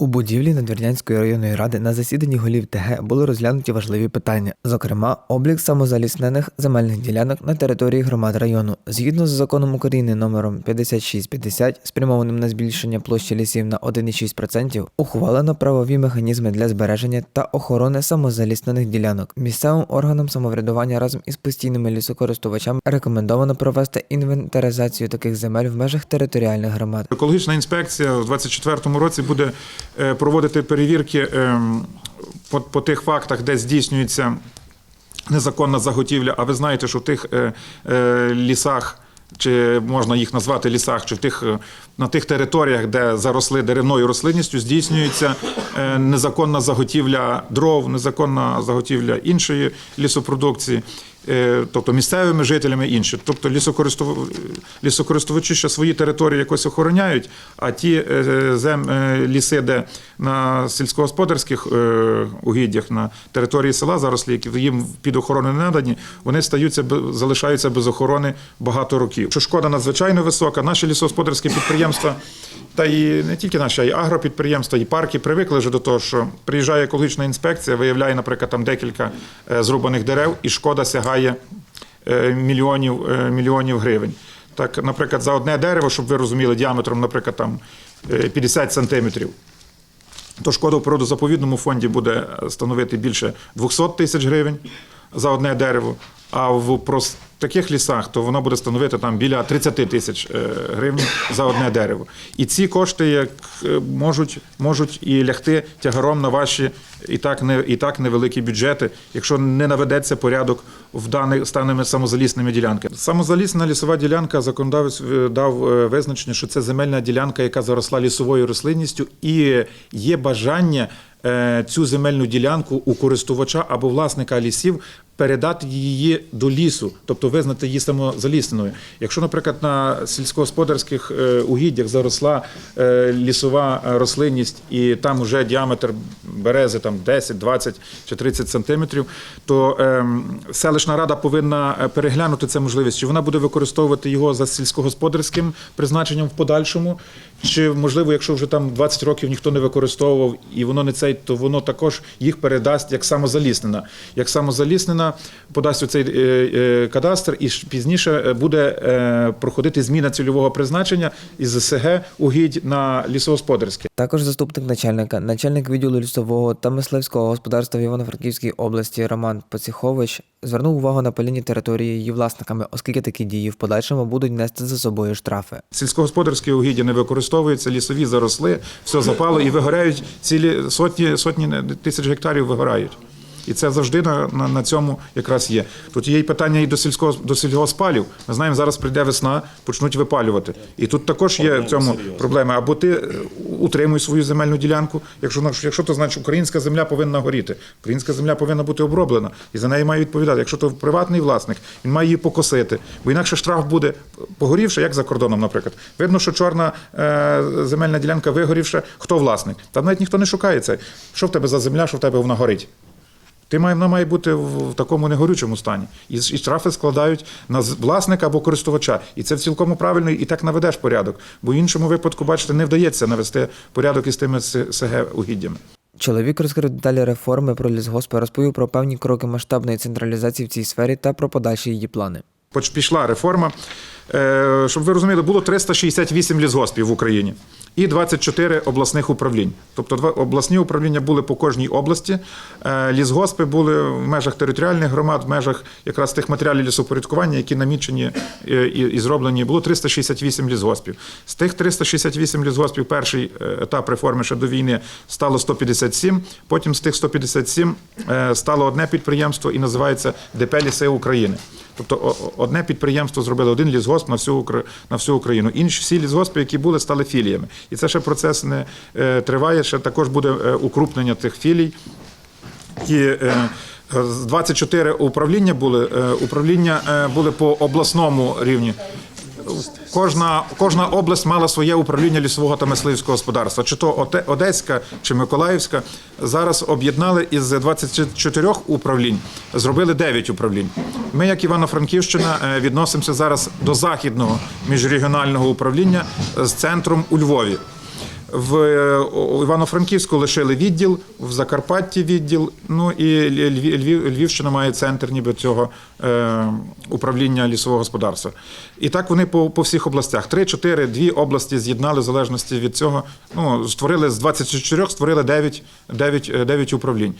У будівлі Надвірнянської районної ради на засіданні голів ТГ були розглянуті важливі питання, зокрема, облік самозаліснених земельних ділянок на території громад району. Згідно з законом України номером 5650, спрямованим на збільшення площі лісів на 1,6%, ухвалено правові механізми для збереження та охорони самозаліснених ділянок. Місцевим органам самоврядування разом із постійними лісокористувачами рекомендовано провести інвентаризацію таких земель в межах територіальних громад. Екологічна інспекція у 2024 році буде проводити перевірки ем, по, по тих фактах, де здійснюється незаконна заготівля. А ви знаєте, що в тих е, е, лісах. Чи можна їх назвати лісах, чи в тих е, на тих територіях, де заросли деревною рослинністю, здійснюється е, незаконна заготівля дров, незаконна заготівля іншої лісопродукції, е, тобто місцевими жителями інші. Тобто лісокористув- лісокористувачі ще свої території якось охороняють, а ті е, зем, е, ліси, де на сільськогосподарських е, угіддях на території села зарослі, які їм під охорону не надані, вони стаються залишаються без охорони багато років. Що шкода надзвичайно висока. Наші лісогосподарські підприємства, та і не тільки наші, а й агропідприємства, і парки привикли вже до того, що приїжджає екологічна інспекція, виявляє, наприклад, там декілька е, зрубаних дерев, і шкода сягає е, мільйонів, е, мільйонів гривень. Так, наприклад, за одне дерево, щоб ви розуміли, діаметром, наприклад, там е, 50 сантиметрів, то шкода в природозаповідному фонді буде становити більше 200 тисяч гривень за одне дерево. А в прос- таких лісах то воно буде становити там біля 30 тисяч е, гривень за одне дерево. І ці кошти як е, можуть, можуть і лягти тягаром на ваші і так не і так невеликі бюджети, якщо не наведеться порядок в даних з даними самозалісними ділянками. Самозалісна лісова ділянка законодавець е, дав визначення, що це земельна ділянка, яка заросла лісовою рослинністю, і є бажання цю земельну ділянку у користувача або власника лісів передати її до лісу, тобто визнати її самозалісненою. Якщо, наприклад, на сільськогосподарських е, угіддях заросла е, лісова рослинність, і там вже діаметр берези там 10, 20 чи 30 сантиметрів, то ем, селищна рада повинна е, переглянути це можливість, чи вона буде використовувати його за сільськогосподарським призначенням в подальшому, чи можливо, якщо вже там 20 років ніхто не використовував і воно не цей, то воно також їх передасть як самозаліснена. Як самозаліснена подасть у цей е, е, кадастр, і пізніше е, буде проходити зміна цільового призначення із СГ угідь на лісогосподарське. Також заступник начальника, начальник відділу лісового та мисливського господарства в Івано-Франківській області Роман Поціхович звернув увагу на паління території її власниками, оскільки такі дії в подальшому будуть нести за собою штрафи. Сільськогосподарські угіддя не використовуються, лісові заросли, все запало і вигорають цілі сотні, сотні тисяч гектарів вигорають. І це завжди на, на, на цьому якраз є. Тут є й питання і до сільського до сільгоспалів. Ми знаємо, зараз прийде весна, почнуть випалювати. І тут також є в цьому проблеми. Або ти е, утримуй свою земельну ділянку. Якщо на- якщо то значить українська земля повинна горіти. Українська земля повинна бути оброблена, і за неї має відповідати. Якщо то приватний власник, він має її покосити, бо інакше штраф буде погорівши, як за кордоном, наприклад. Видно, що чорна е, земельна ділянка вигорівша. Хто власник? Там навіть ніхто не шукає це. Що в тебе за земля, що в тебе вона горить? Ти має, вона має бути в в такому негорючому стані. І, і штрафи складають на власника або користувача. І це цілком правильно, і так наведеш порядок. Бо в іншому випадку, бачите, не вдається навести порядок із тими СГ угіддями. Чоловік розкрив деталі реформи про лісгоспи, розповів про певні кроки масштабної централізації в цій сфері та про подальші її плани. Поч- Пішла реформа. Е, Щоб ви розуміли, було 368 лісгоспів в Україні і 24 обласних управлінь. Тобто два обласні управління були по кожній області. Е, Лісгоспи були в межах територіальних громад, в межах якраз тих матеріалів лісопорядкування, які намічені е, і, зроблені. Було 368 лісгоспів. З тих 368 лісгоспів перший е, етап реформи ще до війни стало 157. Потім з тих 157 е, стало одне підприємство і називається ДП Ліси України. Тобто одне підприємство зробило один лісгосп на всю на всю Україну. Інші всі лісгоспи, які були, стали філіями. І це ще процес не е, триває. Ще також буде е, укрупнення тих філій. І е, з 24 управління були. е, Управління е, були по обласному рівні. Кожна, кожна область мала своє управління лісового та мисливського господарства, чи то Одеська, чи Миколаївська. Зараз об'єднали із 24 управлінь, зробили 9 управлінь. Ми, як Івано-Франківщина, е, відносимося зараз до західного міжрегіонального управління з центром у Львові. В е, Івано-Франківську лишили відділ, в Закарпатті відділ. Ну і Львів, Львів, Львівщина має центр ніби цього е, управління лісового господарства. І так вони по, по всіх областях. Три, чотири, дві області з'єднали в залежності від цього. Ну, створили з 24, створили 9, 9, 9 управлінь.